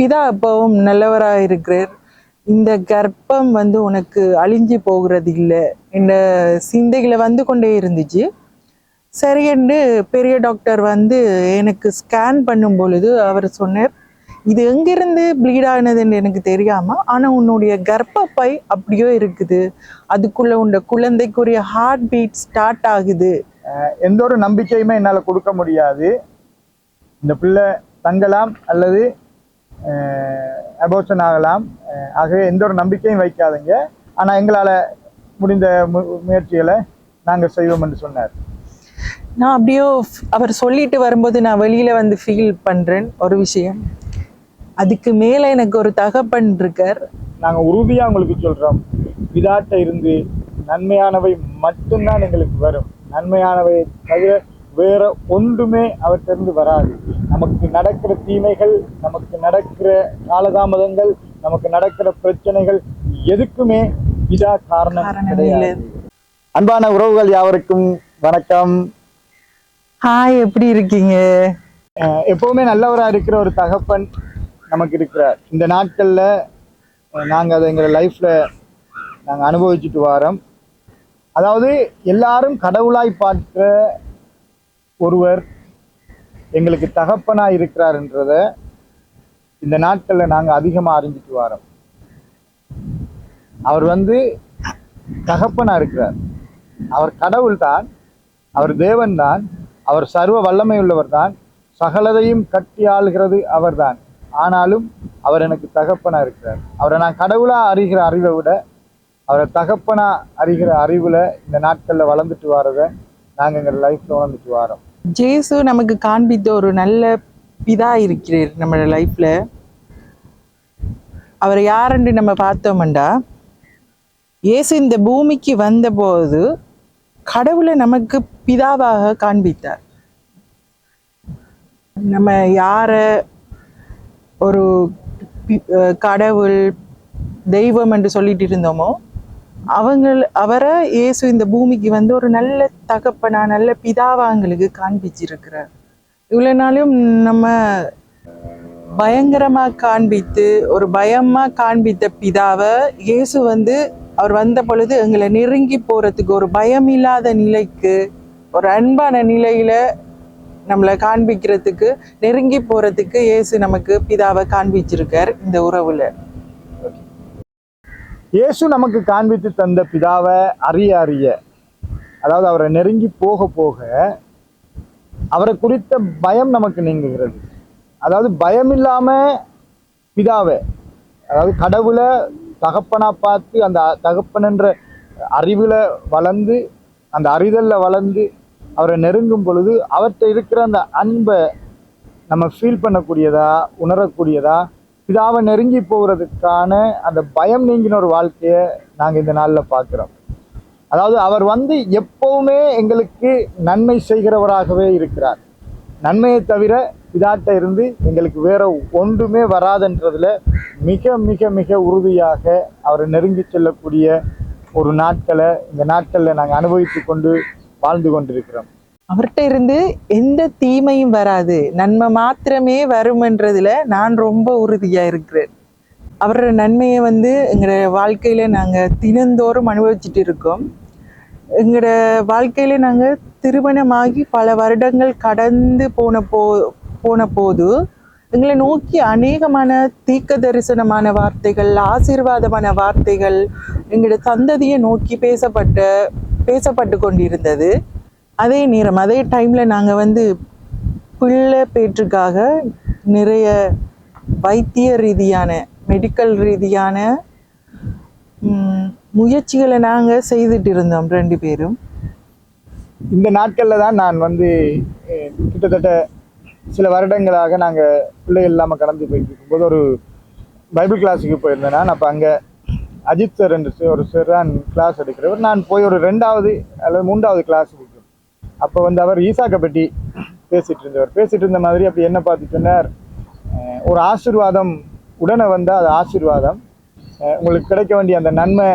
பிதா எப்பவும் நல்லவராக இருக்கிறார் இந்த கர்ப்பம் வந்து உனக்கு அழிஞ்சு போகிறது இல்லை என்ற சிந்தைகளை வந்து கொண்டே இருந்துச்சு. சரியென்று பெரிய டாக்டர் வந்து எனக்கு ஸ்கேன் பண்ணும் பொழுது அவர் சொன்னார் இது எங்கிருந்து ப்ளீட் ஆனதுன்னு எனக்கு தெரியாமல் ஆனால் உன்னுடைய கர்ப்பப்பை அப்படியோ இருக்குது. அதுக்குள்ளே உண்ட குழந்தைக்குரிய ஹார்ட் பீட் ஸ்டார்ட் ஆகுது. எந்த ஒரு நம்பிக்கையுமே என்னால் கொடுக்க முடியாது. இந்த பிள்ளை தங்கலாம் அல்லது அபோஷன் ஆகலாம். ஆகவே எந்த ஒரு நம்பிக்கையும் வைக்காதீங்க. ஆனால் எங்களால் முடிந்த முயற்சிகளை நாங்கள் செய்வோம் என்று சொன்னார். நான் அப்படியோ அவர் சொல்லிட்டு வரும்போது நான் வெளியில வந்து ஃபீல் பண்றேன். ஒரு விஷயம். அதுக்கு மேல எனக்கு ஒரு தகப்பன் இருக்கார். நாங்கள் உறுதியாக உங்களுக்கு சொல்கிறோம் விதாட்ட இருந்து நன்மையானவை மட்டும்தான் எங்களுக்கு வரும். நன்மையானவை தவிர வேற ஒன்றுமே அவற்றிலிருந்து வராது. நமக்கு நடக்கிற தீமைகள் நமக்கு நடக்கிற காலதாமதங்கள் நமக்கு நடக்கிற பிரச்சனைகள் எதுக்குமே விதா காரணம் கிடையாது. அன்பான உறவுகள் யாவருக்கும் வணக்கம். ஹாய் எப்படி இருக்கீங்க? எப்பவுமே நல்லவரா இருக்கிற ஒரு தகப்பன் நமக்கு இருக்கிறார். இந்த நாட்கள்ல நாங்க அதை எங்க லைஃப்ல நாங்க அனுபவிச்சுட்டு வரோம். அதாவது எல்லாரும் கடவுளாய் பார்க்கிற ஒருவர் எங்களுக்கு தகப்பனா இருக்கிறார்ன்றத இந்த நாட்களில் நாங்கள் அதிகமாக அறிஞ்சிட்டு வரோம். அவர் வந்து தகப்பனா இருக்கிறார் அவர் கடவுள் தான் அவர் தேவன் தான் அவர் சர்வ வல்லமை உள்ளவர் தான் சகலதையும் கட்டி ஆளுகிறது அவர்தான். ஆனாலும் அவர் எனக்கு தகப்பனா இருக்கிறார் அவரை நான் கடவுளாக அறிகிற அறிவை விட அவரை தகப்பனா அறிகிற அறிவில் இந்த நாட்களில் வளர்ந்துட்டு வரத நாங்கள் எங்கள் லைஃப்பில் வளர்ந்துட்டு வரோம். ஜேசு நமக்கு காண்பித்த ஒரு நல்ல பிதா இருக்கிறார் நம்ம லைஃப்ல அவர் யாருன்னு நம்ம பார்த்தோம்டா இயேசு இந்த பூமிக்கு வந்தபோது கடவுளை நமக்கு பிதாவாக காண்பித்தார். நம்ம யார ஒரு அஹ் கடவுள் தெய்வம் என்று சொல்லிட்டு இருந்தோமோ அவங்கள் அவரை இயேசு இந்த பூமிக்கு வந்து ஒரு நல்ல தகப்பனா நல்ல பிதாவா எங்களுக்கு காண்பிச்சிருக்கிறார். இவ்வளோ நாளும் நம்ம பயங்கரமாக காண்பித்து ஒரு பயமாக காண்பித்த பிதாவை இயேசு வந்து அவர் வந்த பொழுது எங்களை நெருங்கி போகிறதுக்கு ஒரு பயம் இல்லாத நிலைக்கு ஒரு அன்பான நிலையில் நம்மளை காண்பிக்கிறதுக்கு நெருங்கி போகிறதுக்கு இயேசு நமக்கு பிதாவை காண்பிச்சிருக்கார் இந்த உறவில். இயேசு நமக்கு காண்பித்து தந்த பிதாவை அறிய அறிய. அதாவது அவரை நெருங்கி போக போக அவரை குறித்த பயம் நமக்கு நீங்குகிறது. அதாவது பயம் இல்லாமல் பிதாவை அதாவது கடவுளை தகப்பனாக பார்த்து அந்த தகப்பனன்ற அறிவில் வளர்ந்து அந்த அறிதலில் வளர்ந்து அவரை நெருங்கும் பொழுது அவர்கிட்ட இருக்கிற அந்த அன்பை நம்ம ஃபீல் பண்ணக்கூடியதா உணரக்கூடியதா பிதாவை நெருங்கி போகிறதுக்கான அந்த பயம் நீங்கின ஒரு வாழ்க்கையை நாங்கள் இந்த நாளில் பார்க்குறோம் அதாவது அவர் வந்து எப்போவுமே எங்களுக்கு நன்மை செய்கிறவராகவே இருக்கிறார். நன்மையை தவிர பிதாட்ட இருந்து எங்களுக்கு வேற ஒன்றுமே வராதுன்றதில் மிக மிக மிக உறுதியாக அவரை நெருங்கி செல்லக்கூடிய ஒரு நாட்களை இந்த நாட்களில் நாங்கள் அனுபவித்து கொண்டு வாழ்ந்து கொண்டிருக்கிறோம். அவர்கிட்ட இருந்து எந்த தீமையும் வராது. நன்மை மாத்திரமே வரும்ன்றதுல நான் ரொம்ப உறுதியாக இருக்கிறேன். அவரோட நன்மையை வந்து எங்களோட வாழ்க்கையில் நாங்கள் தினந்தோறும் அனுபவிச்சுட்டு இருக்கோம். எங்களோட வாழ்க்கையில் நாங்கள் திருமணமாகி பல வருடங்கள் கடந்து போன போ போன போது எங்களை நோக்கி அநேகமான தீக்க தரிசனமான வார்த்தைகள் ஆசீர்வாதமான வார்த்தைகள் எங்களோட சந்ததியை நோக்கி பேசப்பட்ட பேசப்பட்டு கொண்டிருந்தது. அதே நேரம் அதே டைமில் நாங்கள் வந்து பிள்ளை பேற்றுக்காக நிறைய வைத்திய ரீதியான மெடிக்கல் ரீதியான முயற்சிகளை நாங்கள் செய்துட்டு இருந்தோம் ரெண்டு பேரும். இந்த நாட்களில் தான் நான் வந்து கிட்டத்தட்ட சில வருடங்களாக நாங்கள் பிள்ளைகள் இல்லாமல் கடந்து போயிட்டு இருக்கும்போது ஒரு பைபிள் கிளாஸுக்கு போயிருந்தேன் நான். அப்போ அங்கே அஜித் சார் என்று ஒரு சார் தான் கிளாஸ் எடுக்கிறவர். நான் போய் ஒரு ரெண்டாவது அல்லது மூன்றாவது கிளாஸுக்கு அப்போ வந்து அவர் ஈசாக்கை பற்றி பேசிட்டு இருந்தவர். பேசிட்டு இருந்த மாதிரி அப்படி என்ன பார்த்து சொன்னார்? ஒரு ஆசிர்வாதம் உடனே வந்தால் அது ஆசிர்வாதம். உங்களுக்கு கிடைக்க வேண்டிய அந்த நன்மை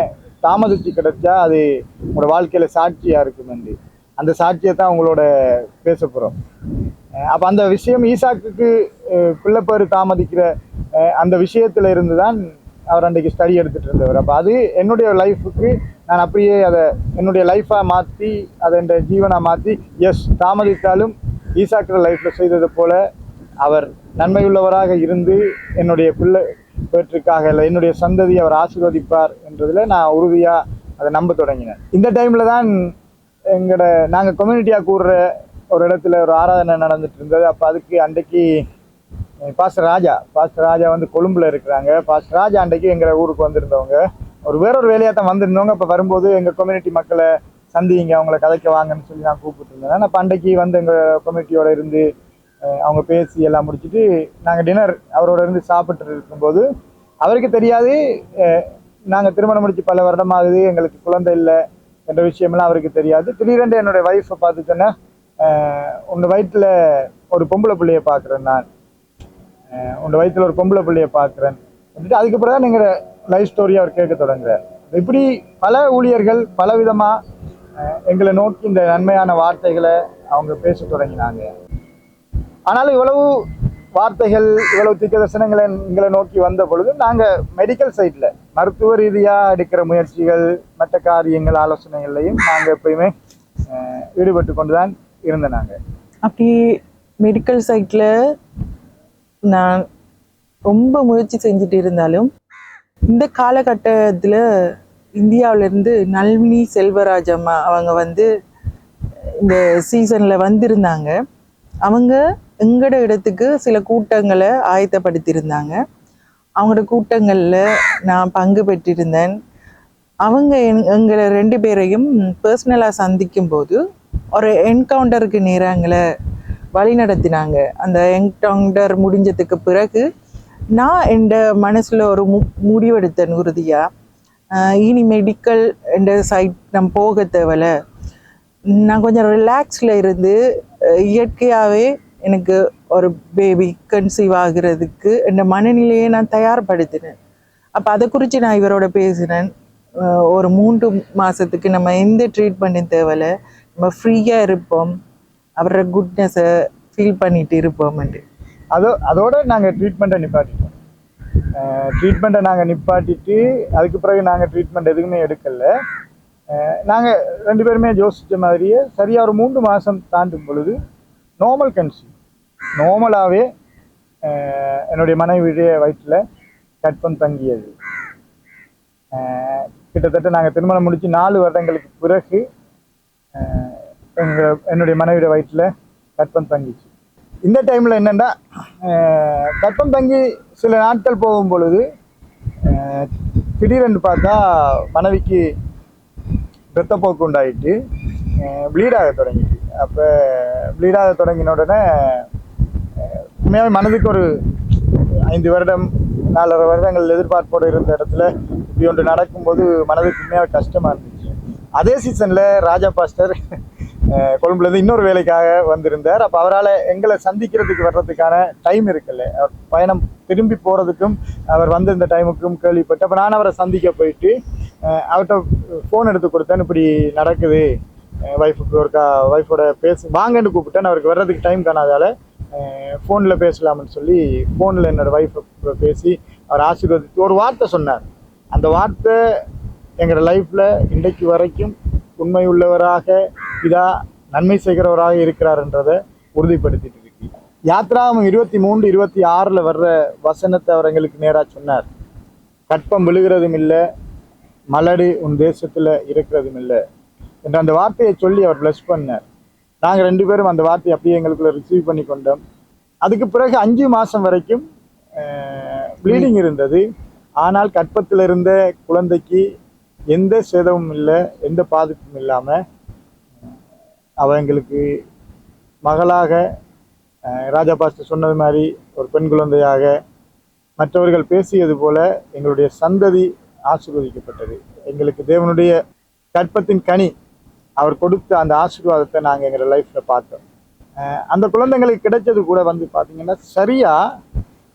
தாமதிச்சு கிடைச்சா அது உங்களோட வாழ்க்கையில் சாட்சியாக இருக்கும் அந்த சாட்சியை தான் உங்களோட பேச போகிறோம் அப்போ அந்த விஷயம் ஈசாக்குக்கு அஹ், பிள்ளைப்பேறு தாமதிக்கிற அந்த விஷயத்துல இருந்து தான் அவர் அன்றைக்கு ஸ்டடி எடுத்துட்டு இருந்தவர். அப்போ அது என்னுடைய லைஃபுக்கு நான் அப்படியே அதை என்னுடைய லைஃப்பாக மாற்றி அதை என் ஜீவனாக மாற்றி எஸ் தாமதித்தாலும் ஈசாக்கிற லைஃப்பில் செய்தது போல அவர் நன்மையுள்ளவராக இருந்து என்னுடைய பிள்ளை பேற்றுக்காக இல்லை என்னுடைய சந்ததி அவர் ஆசீர்வதிப்பார் என்றதில் நான் உறுதியாக அதை நம்ப தொடங்கினேன். இந்த டைமில் தான் எங்களோட நாங்கள் கம்யூனிட்டியாக கூடுற ஒரு இடத்துல ஒரு ஆராதனை நடந்துட்டு இருந்தது. அப்போ அதுக்கு அன்றைக்கு பாஸ்டர் ராஜா. பாஸ்டர் ராஜா வந்து கொழும்புல இருக்கிறாங்க. பாஸ்டர் ராஜா அன்றைக்கு எங்களை ஊருக்கு வந்திருந்தவங்க. ஒரு வேறொரு வேலையாக தான் வந்திருந்தவங்க. இப்போ வரும்போது எங்கள் கம்யூனிட்டி மக்களை சந்திங்க அவங்கள கதைக்க வாங்கன்னு சொல்லி நான் கூப்பிட்டுருந்தேன். நான் பண்டைக்கு அன்றைக்கு வந்து எங்கள் கம்யூனிட்டியோட இருந்து அவங்க பேசி எல்லாம் முடிச்சுட்டு நாங்கள் டின்னர் அவரோட இருந்து சாப்பிட்டு இருக்கும்போது அவருக்கு தெரியாது நாங்கள் திருமணம் முடிச்சு பல வருடம் ஆகுது எங்களுக்கு குழந்தை இல்லை என்ற விஷயமெல்லாம் அவருக்கு தெரியாது. திடீரென்று என்னுடைய ஒய்ஃபை பார்த்து சொன்னேன் வயிற்றில் ஒரு பொம்பளை பிள்ளைய பார்க்குறேன் நான். உன் வயிற்றுல ஒரு பொம்பளை பிள்ளைய பார்க்குறேன் அதுக்கப்புறம் தான் நீங்கள் லைஃப் ஸ்டோரி அவர் கேட்க தொடங்குறார். இப்படி பல ஊழியர்கள் பல விதமாக அஹ், எங்களை நோக்கி இந்த நன்மையான வார்த்தைகளை அவங்க பேச தொடங்கினாங்க. ஆனாலும் இவ்வளவு வார்த்தைகள் இவ்வளவு திக்க தரிசனங்களை எங்களை நோக்கி வந்த பொழுது நாங்கள் மெடிக்கல் சைட்ல மருத்துவ ரீதியாக எடுக்கிற முயற்சிகள் மற்ற காரியங்கள் ஆலோசனைகள்லையும் நாங்கள் எப்பயுமே அஹ், ஈடுபட்டு கொண்டுதான் இருந்த நாங்கள் அப்படி மெடிக்கல் சைட்டில் நான் ரொம்ப முயற்சி செஞ்சுட்டு இருந்தாலும் இந்த காலகட்டத்தில் இந்தியாவிலேருந்து நல்மினி செல்வராஜ் அம்மா அவங்க வந்து இந்த சீசனில் வந்திருந்தாங்க. அவங்க எங்களோட இடத்துக்கு சில கூட்டங்களை ஆயத்தப்படுத்தியிருந்தாங்க. அவங்களோட கூட்டங்களில் நான் பங்கு பெற்றிருந்தேன். அவங்க எங்- எங்களை ரெண்டு பேரையும் பர்சனலாக சந்திக்கும் போது ஒரு என்கவுண்டருக்கு நேரங்களை வழிநடத்தினாங்க. வழி நடத்தினாங்க அந்த என்கவுண்டர் முடிஞ்சதுக்கு பிறகு நான் எந்த மனசில் ஒரு மு முடிவெடுத்தேன் உறுதியாக இனி மெடிக்கல் என்ற சைட் நம்ம போக தேவையில்ல நான் கொஞ்சம் ரிலாக்ஸில் இருந்து இயற்கையாகவே எனக்கு ஒரு பேபி கன்சீவ் ஆகிறதுக்கு என் மனநிலையை நான் தயார்படுத்தினேன். அப்போ அதை குறித்து நான் இவரோட பேசினேன். ஒரு மூன்று மாதத்துக்கு நம்ம எந்த ட்ரீட்மெண்ட்டும் தேவையில்ல நம்ம ஃப்ரீயாக இருப்போம். அவரோட குட்னஸை ஃபீல் பண்ணிட்டு இருப்போம்ட்டு அதோ அதோட நாங்கள் ட்ரீட்மெண்ட்டை நிப்பாட்டிட்டோம். ட்ரீட்மெண்ட்டை நாங்கள் நிப்பாட்டிட்டு அதுக்கு பிறகு நாங்கள் ட்ரீட்மெண்ட் எதுவுமே எடுக்கல. நாங்கள் ரெண்டு பேருமே ஜோசித்த மாதிரியே சரியாக ஒரு மூன்று மாதம் தாண்டும் பொழுது நார்மல் கன்சீவ் நார்மலாகவே என்னுடைய மனைவியுடைய வயிற்றில் கற்பம் தங்கியது. கிட்டத்தட்ட நாங்கள் திருமணம் முடித்து நாலு வருடங்களுக்கு பிறகு எங்கள் என்னுடைய மனைவியோட வயிற்றில் கற்பம் தங்கிச்சு. இந்த டைமில் என்னென்னா கற்பம் தங்கி சில நாட்கள் போகும் பொழுது திடீரென்று பார்த்தா மனைவிக்கு இரத்தப்போக்கு உண்டாயிட்டு ப்ளீடாக தொடங்கிட்டு. அப்போ ப்ளீடாக தொடங்கின உடனே உண்மையாகவே மனதுக்கு ஒரு ஐந்து வருடம் நாலரை வருடங்கள் எதிர்பார்ப்போடு இருந்த இடத்துல இப்படி ஒன்று நடக்கும்போது மனதுக்கு உண்மையாக கஷ்டமாக இருந்துச்சு. அதே சீசனில் ராஜா பாஸ்டர் கொழும்புலேருந்து இன்னொரு வேலைக்காக வந்திருந்தார். அப்போ அவரால் எங்களை சந்திக்கிறதுக்கு வர்றதுக்கான டைம் இருக்குல்ல. பயணம் திரும்பி போகிறதுக்கும் அவர் வந்திருந்த டைமுக்கும் கேள்விப்பட்டு அப்போ நான் அவரை சந்திக்க போயிட்டு அவர்கிட்ட ஃபோன் எடுத்து கொடுத்தேன். இப்படி நடக்குது. ஒய்ஃபுக்கு ஒருக்கா ஒய்ஃபோட பேசு வாங்கன்னு கூப்பிட்டேன். அவருக்கு வர்றதுக்கு டைம் காணாதால ஃபோனில் பேசலாம்னு சொல்லி ஃபோனில் என்னோடய ஒய்ஃபை பேசி அவர் ஆசீர்வதித்து ஒரு வார்த்தை சொன்னார். அந்த வார்த்தை எங்களோட லைஃப்பில் இன்றைக்கு வரைக்கும் உண்மை உள்ளவராக இதா நன்மை செய்கிறவராக இருக்கிறார்ன்றதை உறுதிப்படுத்திட்டு இருக்கு யாத்ராவும் இருபத்தி மூன்று இருபத்தி ஆறில் வர்ற வசனத்தை அவர் எங்களுக்கு நேராக சொன்னார். கற்பம் விழுகிறதும் இல்லை மலடு உன் தேசத்தில் இருக்கிறதும் இல்லை என்று அந்த வார்த்தையை சொல்லி அவர் ப்ளஸ் பண்ணார். நாங்கள் ரெண்டு பேரும் அந்த வார்த்தையை அப்படியே எங்களுக்குள்ள ரிசீவ் பண்ணி கொண்டோம். அதுக்கு பிறகு அஞ்சு மாதம் வரைக்கும் ப்ளீடிங் இருந்தது. ஆனால் கற்பத்தில் இருந்த குழந்தைக்கு எந்த சேதமும் இல்லை எந்த பாதிப்பும் இல்லாமல் அவங்களுக்கு மகளாக ராஜா பாஸ்டர் சொன்னது மாதிரி ஒரு பெண் குழந்தையாக மற்றவர்கள் பேசியது போல எங்களுடைய சந்ததி ஆசீர்வதிக்கப்பட்டது. எங்களுக்கு தேவனுடைய கற்பத்தின் கனி அவர் கொடுத்த அந்த ஆசீர்வாதத்தை நாங்கள் எங்கள் லைஃப்பில் பார்த்தோம். அந்த குழந்தைங்களுக்கு கிடைச்சது கூட வந்து பார்த்திங்கன்னா சரியாக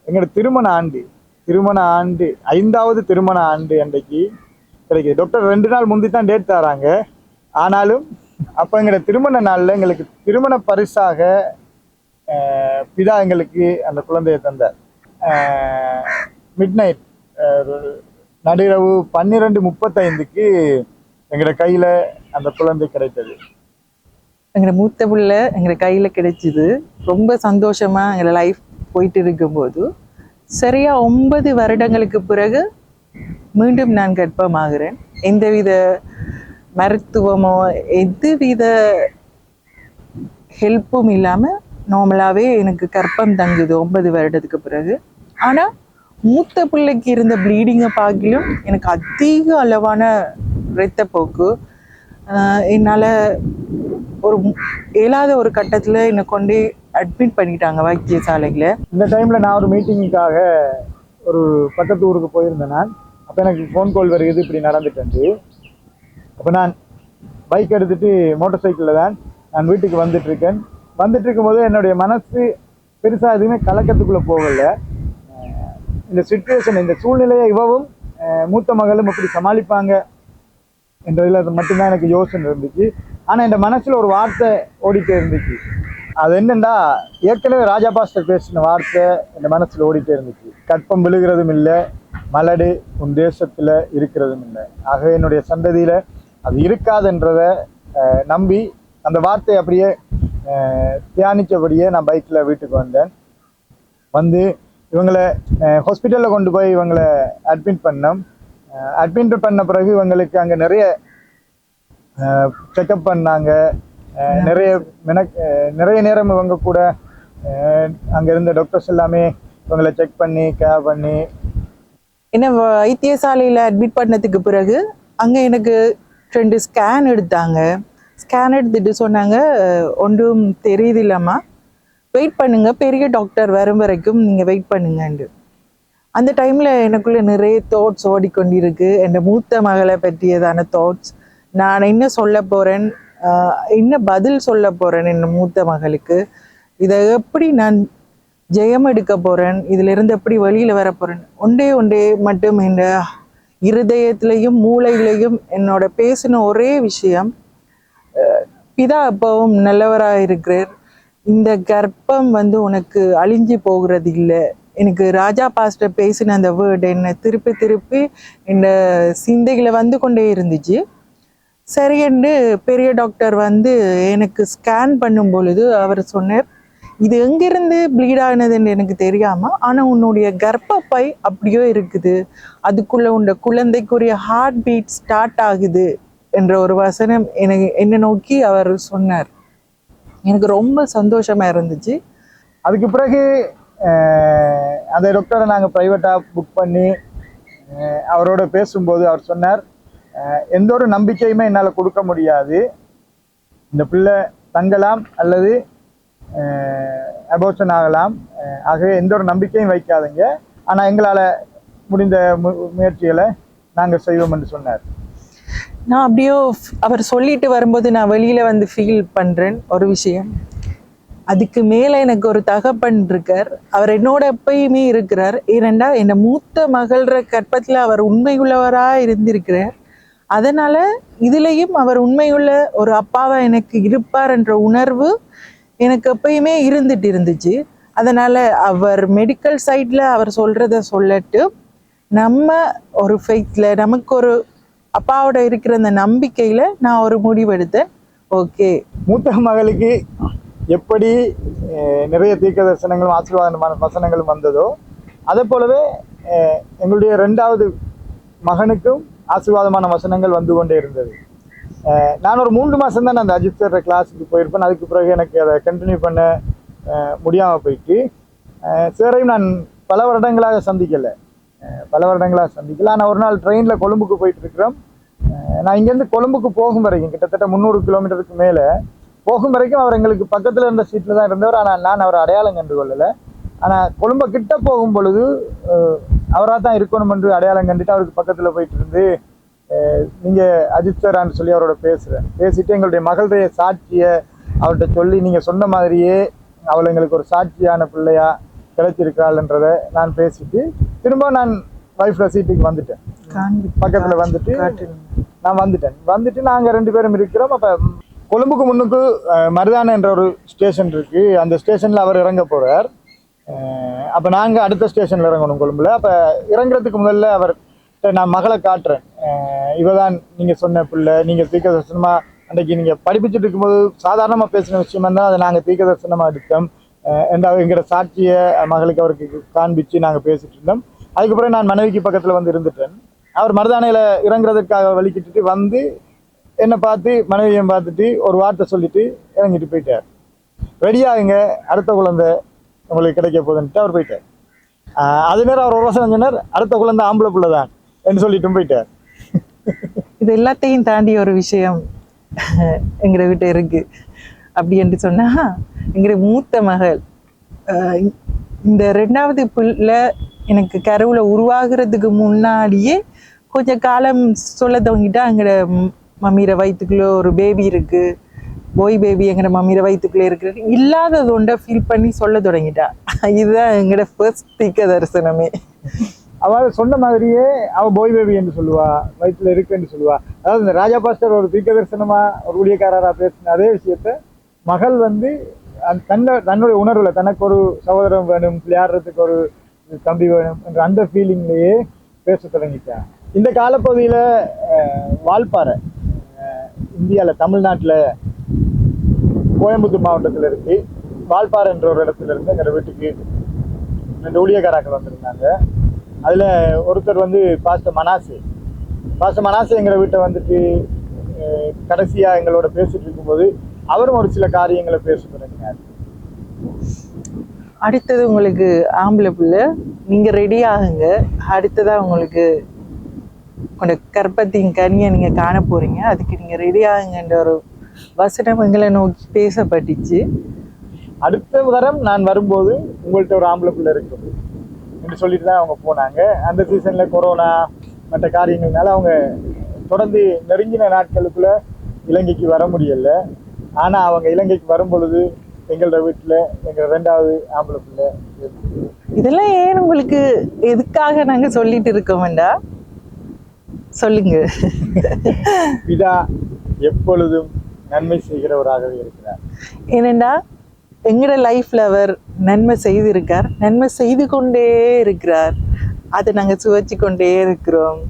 எங்களோட திருமண ஆண்டு திருமண ஆண்டு ஐந்தாவது திருமண ஆண்டு அன்றைக்கு கிடைக்குது. டாக்டர் ரெண்டு நாள் முந்தி தான் டேட் தராங்க. ஆனாலும் அப்போ எங்களோட திருமண நாளில் எங்களுக்கு திருமண பரிசாக பிதா எங்களுக்கு அந்த குழந்தையை தந்தார். மிட் நைட் நடிரவு பன்னிரெண்டு முப்பத்தைந்துக்கு எங்களோட கையில் அந்த குழந்தை கிடைத்தது. எங்களோட மூத்த பிள்ளை எங்களோட கையில் கிடைச்சிது. ரொம்ப சந்தோஷமாக எங்களோட லைஃப் போயிட்டு இருக்கும்போது சரியாக ஒன்பது வருடங்களுக்கு பிறகு மீண்டும் நான் கர்ப்பமாகிறேன். எந்தவித மருத்துவமோ எதுவித ஹெல்ப்பும் இல்லாமல் நார்மலாகவே எனக்கு கர்ப்பம் தங்குது ஒன்பது வருடத்துக்கு பிறகு. ஆனால் மூத்த பிள்ளைக்கு இருந்த ப்ளீடிங்கை பார்க்கலும் எனக்கு அதிக அளவான இரத்தப்போக்கு என்னால் ஒரு இயலாத ஒரு கட்டத்தில் என்னை கொண்டு அட்மிட் பண்ணிட்டாங்க வைத்தியசாலையில். இந்த டைம்ல நான் ஒரு மீட்டிங்குக்காக ஒரு பக்கத்து ஊருக்கு போயிருந்தேன் நான். அப்போ எனக்கு ஃபோன் கால் வருகிறது இப்படி நடந்துட்டு அப்போ நான் பைக் எடுத்துட்டு மோட்டார் சைக்கிளில் தான் நான் வீட்டுக்கு வந்துட்டுருக்கேன். வந்துட்டு இருக்கும்போது என்னுடைய மனசு பெருசாக எதுவுமே கலக்கத்துக்குள்ளே போகல. இந்த சுச்சுவேஷன் இந்த சூழ்நிலையை இவவும் மூத்த மகளும் எப்படி சமாளிப்பாங்க என்றதில் அது மட்டும்தான் எனக்கு யோசனை இருந்துச்சு. ஆனால் என் மனசில் ஒரு வார்த்தை ஓடிட்டே இருந்துச்சு. அது என்னென்னா ஏற்கனவே ராஜா பாஸ்டர் பேசின வார்த்தை என் மனசில் ஓடிட்டே இருந்துச்சு. கற்பம் விழுகிறதும் இல்லை மலடு உன் தேசத்தில் இருக்கிறதும் இல்லை ஆக என்னுடைய சந்ததியில் அது இருக்காதுன்றத நம்பி அந்த வார்த்தையை அப்படியே தியானித்தபடியே நான் பைக்கில் வீட்டுக்கு வந்தேன். வந்து இவங்களை ஹாஸ்பிட்டலில் கொண்டு போய் இவங்களை அட்மிட் பண்ணோம். அட்மிட் பண்ண பிறகு இவங்களுக்கு அங்கே நிறைய செக்கப் பண்ணாங்க. நிறைய மெனக் நிறைய நேரம் இவங்க கூட அங்கே இருந்த டாக்டர்ஸ் எல்லாமே இவங்களை செக் பண்ணி கேர் பண்ணி. என்ன வைத்தியசாலையில் அட்மிட் பண்ணதுக்கு பிறகு அங்கே எனக்கு ரெண்டு ஸ்கேன் எடுத்தாங்க. ஸ்கேன் எடுத்துட்டு சொன்னாங்க ஒன்றும் தெரியுது இல்லாமா வெயிட் பண்ணுங்கள் பெரிய டாக்டர் வரும் வரைக்கும் நீங்கள் வெயிட் பண்ணுங்கண்டு அந்த டைமில் எனக்குள்ளே நிறைய தாட்ஸ் ஓடிக்கொண்டிருக்கு. என் மூத்த மகளை பற்றியதான தாட்ஸ் நான் என்ன சொல்ல போகிறேன் என்ன பதில் சொல்ல போகிறேன் என் மூத்த மகளுக்கு. இதை எப்படி நான் ஜெயம் எடுக்க போகிறேன் இதிலிருந்து எப்படி வெளியில் வர போகிறேன் ஒன்றே ஒன்றே மட்டும் இந்த இருதயத்திலையும் மூளையிலையும் என்னோட பேசின ஒரே விஷயம் பிதா அப்பாவும் நல்லவராக இருக்கிறார். இந்த கர்ப்பம் வந்து உனக்கு அழிஞ்சு போகிறது இல்லை. எனக்கு ராஜா பாஸ்டர் பேசின அந்த வேர்டு என்னை? திருப்பி திருப்பி இந்த சிந்தைகளை வந்து கொண்டே இருந்துச்சு. சரியென்று பெரிய டாக்டர் வந்து எனக்கு ஸ்கேன் பண்ணும் பொழுது அவர் சொன்னார் இது எங்கிருந்து ப்ளீட் ஆனதுன்னு எனக்கு தெரியாமல் ஆனால் உன்னுடைய கர்ப்பப்பை அப்படியோ இருக்குது. அதுக்குள்ளே உண்ட குழந்தைக்குரிய ஹார்ட் பீட் ஸ்டார்ட் ஆகுது என்ற ஒரு வசனம் எனக்கு என்னை நோக்கி அவர் சொன்னார். எனக்கு ரொம்ப சந்தோஷமாக இருந்துச்சு. அதுக்கு பிறகு அந்த டாக்டரை நாங்கள் ப்ரைவேட்டாக புக் பண்ணி அவரோட பேசும்போது அவர் சொன்னார் எந்த ஒரு நம்பிக்கையுமே என்னால் கொடுக்க முடியாது. இந்த பிள்ளை தங்கலாம் அல்லது அபோஷன் ஆகலாம். ஆகவே எந்த ஒரு நம்பிக்கையும் வைக்காதீங்க. ஆனால் எங்களால் முடிந்த மு முயற்சிகளை நாங்கள் செய்வோம் என்று சொன்னார். நான் அப்படியோ அவர் சொல்லிட்டு வரும்போது நான் வெளியில வந்து ஃபீல் பண்றேன். ஒரு விஷயம். அதுக்கு மேல எனக்கு ஒரு தகப்பன் இருக்கார். அவர் என்னோட எப்பயுமே இருக்கிறார். ஏனெண்டா என்னை மூத்த மகள்ற கற்பத்துல அவர் உண்மையுள்ளவரா இருந்திருக்கிறார். அதனால இதுலயும் அவர் உண்மையுள்ள ஒரு அப்பாவா எனக்கு இருப்பார் என்ற உணர்வு எனக்கு எப்பயுமே இருந்துட்டு இருந்துச்சு. அதனால் அவர் மெடிக்கல் சைடில் அவர் சொல்கிறத சொல்லட்டு நம்ம ஒரு ஃபெய்த்தில் நமக்கு ஒரு அப்பாவோட இருக்கிற அந்த நம்பிக்கையில் நான் ஒரு முடிவெடுத்தேன். ஓகே மூத்த மகளுக்கு எப்படி நிறைய தீர்க்க தரிசனங்களும் ஆசீர்வாதமான வசனங்களும் வந்ததோ அதே போலவே எங்களுடைய ரெண்டாவது மகனுக்கும் ஆசீர்வாதமான வசனங்கள் வந்து கொண்டே இருந்தது. நான் ஒரு மூன்று மாதம் தான் அந்த அஜித் சார் கிளாஸுக்கு போயிருப்பேன். அதுக்கு பிறகு எனக்கு அதை கண்டினியூ பண்ண முடியாமல் போயிட்டு சேரையும் சாரையும் நான் பல வருடங்களாக சந்திக்கலை. பல வருடங்களாக சந்திக்கல. ஆனால் ஒரு நாள் ட்ரெயினில் கொழும்புக்கு போயிட்டு இருக்கிறோம். நான் இங்கேருந்து கொழும்புக்கு போகும் வரைக்கும் கிட்டத்தட்ட முந்நூறு கிலோமீட்டருக்கு மேலே போகும் வரைக்கும் அவர் எங்களுக்கு பக்கத்தில் இருந்த சீட்டில் தான் இருந்தவர். ஆனால் நான் அவரை அடையாளம் கண்டு கொள்ளலை. ஆனால் கொழும்பை கிட்ட போகும் பொழுது அவராக தான் இருக்கணும் என்று அடையாளம் கண்டுட்டு அவருக்கு பக்கத்தில் போயிட்டு இருந்து அஹ், நீங்க அஜித் சாரான்னு சொல்லி அவரோட பேசுறேன். பேசிட்டு எங்களுடைய மகளுடைய சாட்சியை அவர்கிட்ட சொல்லி நீங்க சொன்ன மாதிரியே அவள் எங்களுக்கு ஒரு சாட்சியான பிள்ளையா கிடைச்சிருக்காள்ன்றதை நான் பேசிட்டு திரும்ப நான் வைஃப்ல சீட்டுக்கு வந்துட்டேன். பக்கத்துல வந்துட்டு. நான் வந்துட்டேன். வந்துட்டு நாங்க ரெண்டு பேரும் இருக்கிறோம். அப்ப கொழும்புக்கு முன்னுக்கு மருதான என்ற ஒரு ஸ்டேஷன் இருக்கு. அந்த ஸ்டேஷன்ல அவர் இறங்க போறார். அஹ், அப்ப நாங்க அடுத்த ஸ்டேஷன்ல இறங்கணும் கொழும்புல. அப்ப இறங்குறதுக்கு முதல்ல அவர் "சரி, நான் மகளை காட்டுறேன். அஹ், இவதான் நீங்கள் சொன்ன பிள்ளை. நீங்கள் தீர்க்க தரிசனமாக அன்றைக்கு நீங்கள் படிப்பிச்சுட்டு இருக்கும்போது சாதாரணமாக பேசின விஷயமா இருந்தால் அதை நாங்கள் தீர்க்க தரிசனமாக எடுத்தோம். அஹ், என்ற மகளுக்கு அவருக்கு காண்பிச்சு நாங்கள் பேசிட்டு இருந்தோம். அதுக்கப்புறம் நான் மனைவிக்கு பக்கத்தில் வந்து இருந்துட்டேன். அவர் மருதானையில் இறங்குறதுக்காக வலிக்கிட்டு வந்து என்னை பார்த்து மனைவியை பார்த்துட்டு ஒரு வார்த்தை சொல்லிட்டு இறங்கிட்டு போயிட்டார். ரெடியாகுங்க அடுத்த குழந்தை உங்களுக்கு கிடைக்க போகுதுன்ட்டு அவர் போயிட்டார். அது நேரம் அவர் ஒரு வருஷம் சொன்னார் அடுத்த குழந்தை ஆம்பளை பிள்ளை தான் என்று சொல்லிட்டும் போயிட்டார். இது எல்லாத்தையும் தாண்டி ஒரு விஷயம் எங்கட வீட்டு இருக்கு. அப்படி என்று சொன்னா எங்கட மூத்த மகள் இந்த ரெண்டாவது பிள்ளை எனக்கு கருவுல உருவாகிறதுக்கு முன்னாடியே கொஞ்சம் காலம் சொல்ல துவங்கிட்டா எங்கட மம்மியிற மம்மிர வயிற்றுக்குள்ள ஒரு பேபி இருக்கு. போய் பேபி எங்கட மம்மியிற வயிற்றுக்குள்ளே இருக்கு இல்லாதது ஒன்றை ஃபீல் பண்ணி சொல்ல தொடங்கிட்டா. இதுதான் எங்கட ஃபர்ஸ்ட் திக்க தரிசனமே. அவள் சொன்ன மாதிரியே அவள் போய் பேபி என்று சொல்லுவா வயிற்றுல இருக்குன்னு சொல்லுவா. அதாவது இந்த ராஜா பாஸ்டர் ஒரு தீர்க்க தரிசனமாக ஒரு ஊழியக்காரராக பேசின அதே விஷயத்த மகள் வந்து அந்த- தன்னை தன்னுடைய உணர்வில் தனக்கு ஒரு சகோதரம் வேணும் விளையாடுறதுக்கு ஒரு தம்பி வேணும் என்ற அந்த ஃபீலிங்லேயே பேச தொடங்கிட்டான் இந்த காலப்பகுதியில் வால்பாறை இந்தியாவில் தமிழ்நாட்டில் கோயம்புத்தூர் மாவட்டத்தில் இருக்கு. வால்பாறை என்ற ஒரு இடத்துல இருந்து எங்கள் வீட்டுக்கு ரெண்டு ஊழியக்காராக்கள் வந்திருந்தாங்க. அதுல ஒருத்தர் வந்து பாஸ்டர் மனாசு. பாஸ்டர் மனாசு எங்களை வீட்டை வந்துட்டு அஹ், கடைசியா எங்களோட பேசிட்டு இருக்கும்போது அவரும் ஒரு சில காரியங்களை பேச தொடங்கினார் அடுத்தது உங்களுக்கு ஆம்பளை பிள்ளை நீங்க ரெடி ஆகுங்க அடுத்ததா உங்களுக்கு உங்களோட கற்பத்தின் கனியை நீங்க காண போறீங்க. அதுக்கு நீங்க ரெடி ஆகுங்கன்ற ஒரு வசனம் எங்களை நோக்கி பேசப்பட்டுச்சு. அடுத்த தரம் நான் வரும்போது உங்கள்கிட்ட ஒரு ஆம்பளை பிள்ளை இருக்கும். என்று சொல்லிட்டு தான் அவங்க போனாங்க. அந்த சீசன்ல கொரோனா மற்ற காரியங்கள்னால அவங்க தொடர்ந்து நெருங்கின நாட்களுக்குள்ள இலங்கைக்கு வர முடியல. ஆனா அவங்க இலங்கைக்கு வரும் பொழுது எங்களோட வீட்டுல எங்க ரெண்டாவது ஆம்பளை பிள்ளை. இதெல்லாம் ஏன் உங்களுக்கு எதுக்காக நாங்க சொல்லிட்டு இருக்கோம்டா சொல்லுங்க. பிதா எப்பொழுதும் நன்மை செய்கிறவராகவே இருக்கிறார். ஏனெண்டா எங்களோட லைஃப்பில் அவர் நன்மை செய்திருக்கார். நன்மை செய்து கொண்டே இருக்கிறார். அதை நாங்கள் சுவைச்சு கொண்டே இருக்கிறோம்.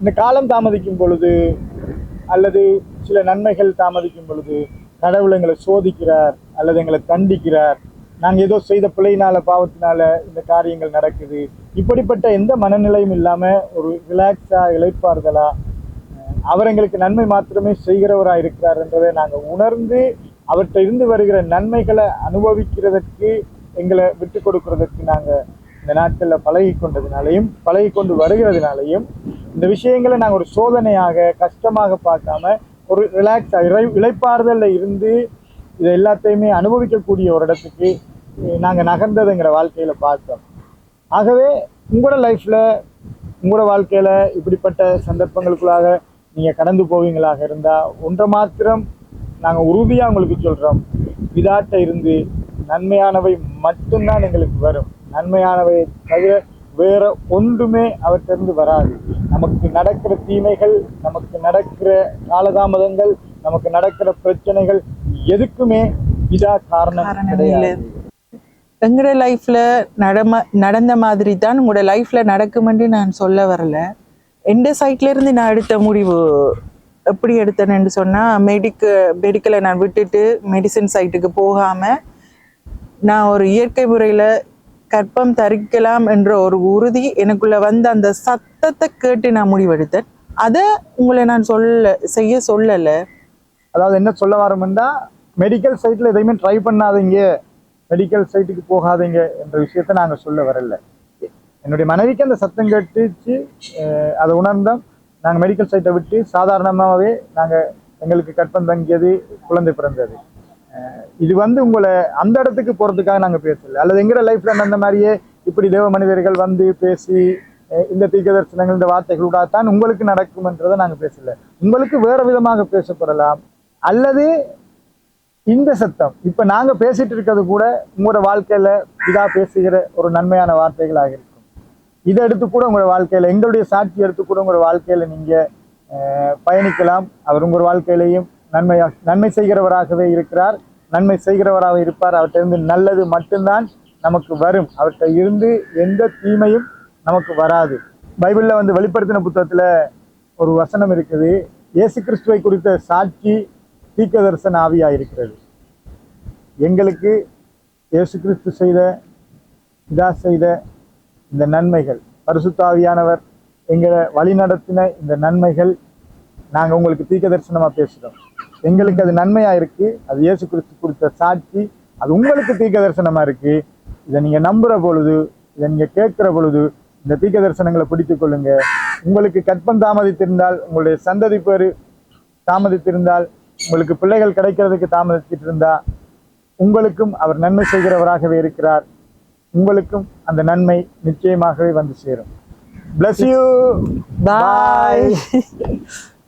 இந்த காலம் தாமதிக்கும் பொழுது அல்லது சில நன்மைகள் தாமதிக்கும் பொழுது கடவுள் எங்களை சோதிக்கிறார் அல்லது எங்களை தண்டிக்கிறார். நாங்கள் ஏதோ செய்த பிள்ளையினால பாவத்தினால இந்த காரியங்கள் நடக்குது. இப்படிப்பட்ட எந்த மனநிலையும் இல்லாமல் ஒரு ரிலாக்ஸா இழைப்பார்களா அவர் எங்களுக்கு நன்மை மாத்திரமே செய்கிறவராக இருக்கிறார் என்றதை நாங்கள் உணர்ந்து அவற்றை இருந்து வருகிற நன்மைகளை அனுபவிக்கிறதற்கு எங்களை விட்டு கொடுக்கறதற்கு நாங்கள் இந்த நாட்களில் பழகி கொண்டதுனாலையும் பழகி கொண்டு வருகிறதுனாலையும் இந்த விஷயங்களை நாங்கள் ஒரு சோதனையாக கஷ்டமாக பார்க்காம ஒரு ரிலாக்ஸாக இறை இழைப்பாறுதலில் இருந்து இதை எல்லாத்தையுமே அனுபவிக்கக்கூடிய ஒரு இடத்துக்கு நாங்கள் நகர்ந்ததுங்கிற வாழ்க்கையில் பார்த்தோம். ஆகவே உங்களோட லைஃப்பில் உங்களோட வாழ்க்கையில் இப்படிப்பட்ட சந்தர்ப்பங்களுக்குள்ளாக நீங்கள் கடந்து போவீங்களாக இருந்தால் ஒன்றை மாத்திரம் நாங்க உறுதியா உங்களுக்கு சொல்றோம். விதாட்ட இருந்து நன்மையானவை மட்டும்தான் எங்களுக்கு வரும். நன்மையானவை தவிர வேற ஒன்றுமே அவற்றிலிருந்து வராது. நமக்கு நடக்கிற தீமைகள் நமக்கு நடக்கிற காலதாமதங்கள் நமக்கு நடக்கிற பிரச்சனைகள் எதுக்குமே இதா காரணம் கிடையாது. எங்களோட லைஃப்ல நடம நடந்த மாதிரி தான் உங்களோட லைஃப்ல நடக்குமென்று நான் சொல்ல வரல. எந்த சைட்ல இருந்து நான் எடுத்த முடிவு? எப்படி எடுத்தேன்னு சொன்னால் மெடிக்க மெடிக்கலை நான் விட்டுட்டு மெடிசன் சைட்டுக்கு போகாமல் நான் ஒரு இயற்கை முறையில் கற்பம் தரிக்கலாம் என்ற ஒரு உறுதி எனக்குள்ளே வந்த அந்த சத்தத்தை கேட்டு நான் முடிவெடுத்தேன். அதை உங்களை நான் சொல்ல செய்ய சொல்லலை. அதாவது என்ன சொல்ல வரமுன்னா மெடிக்கல் சைட்டில் எதையுமே ட்ரை பண்ணாதீங்க. மெடிக்கல் சைட்டுக்கு போகாதீங்க என்ற விஷயத்த நாங்கள் சொல்ல வரல. என்னுடைய மனைவிக்கு அந்த சத்தம் கேட்டுச்சு. அதை உணர்ந்தோம். நாங்கள் மெடிக்கல் சைட்டை விட்டு சாதாரணமாகவே நாங்கள் எங்களுக்கு கற்பம் தங்கியது குழந்தை பிறந்தது. இது வந்து உங்களை அந்த இடத்துக்கு போகிறதுக்காக நாங்கள் பேசல. அல்லது எங்கிற லைஃப்பில் அந்த மாதிரியே இப்படி தேவ மனிதர்கள் வந்து பேசி இந்த தீர்க்க தரிசனங்கள் இந்த வார்த்தைகளூடாக தான் உங்களுக்கு நடக்கும்ன்றதை நாங்கள் பேசல. உங்களுக்கு வேறு விதமாக பேசப்படலாம் அல்லது இந்த சத்தம் இப்போ நாங்கள் பேசிட்டு இருக்கிறது கூட உங்களோட வாழ்க்கையில் இதாக பேசுகிற ஒரு நன்மையான வார்த்தைகளாக இருக்கு. இதை எடுத்து கூட உங்களோட வாழ்க்கையில எங்களுடைய சாட்சி எடுத்து கூட உங்களோட வாழ்க்கையில நீங்க அஹ், பயணிக்கலாம். அவர் உங்கள் வாழ்க்கையிலையும் நன்மை நன்மை செய்கிறவராகவே இருக்கிறார். நன்மை செய்கிறவராக இருப்பார். அவற்றிலிருந்து நல்லது மட்டும்தான் நமக்கு வரும். அவர்கிட்ட இருந்து எந்த தீமையும் நமக்கு வராது. பைபிள்ல வந்து வெளிப்படுத்தின புத்தகத்துல ஒரு வசனம் இருக்குது. இயேசு கிறிஸ்துவை குறித்த சாட்சி தீர்க்க தரிசன ஆவியா இருக்கிறது எங்களுக்கு இயேசு கிறிஸ்து செய்த இதா செய்த இந்த நன்மைகள். பரிசுத்தாவியானவர் எங்களை வழி நடத்தின இந்த நன்மைகள் நாங்கள் உங்களுக்கு தீக்க தரிசனமாக பேசுகிறோம் எங்களுக்கு அது நன்மையாக இருக்குது அது இயேசு கிறிஸ்து கொடுத்த சாட்சி அது உங்களுக்கு தீக்க தரிசனமாக இருக்குது இதை நீங்கள் நம்புகிற பொழுது இதை நீங்கள் கேட்குற பொழுது இந்த தீக்க தரிசனங்களை பிடித்து கொள்ளுங்க. உங்களுக்கு கற்பம் தாமதித்திருந்தால் உங்களுடைய சந்ததி பேர் தாமதித்திருந்தால் உங்களுக்கு பிள்ளைகள் கிடைக்கிறதுக்கு தாமதித்திட்டு இருந்தால் உங்களுக்கும் அவர் நன்மை செய்கிறவராகவே இருக்கிறார். உங்களுக்கும் அந்த நன்மை நிச்சயமாகவே வந்து சேரும். Bless you. பாய்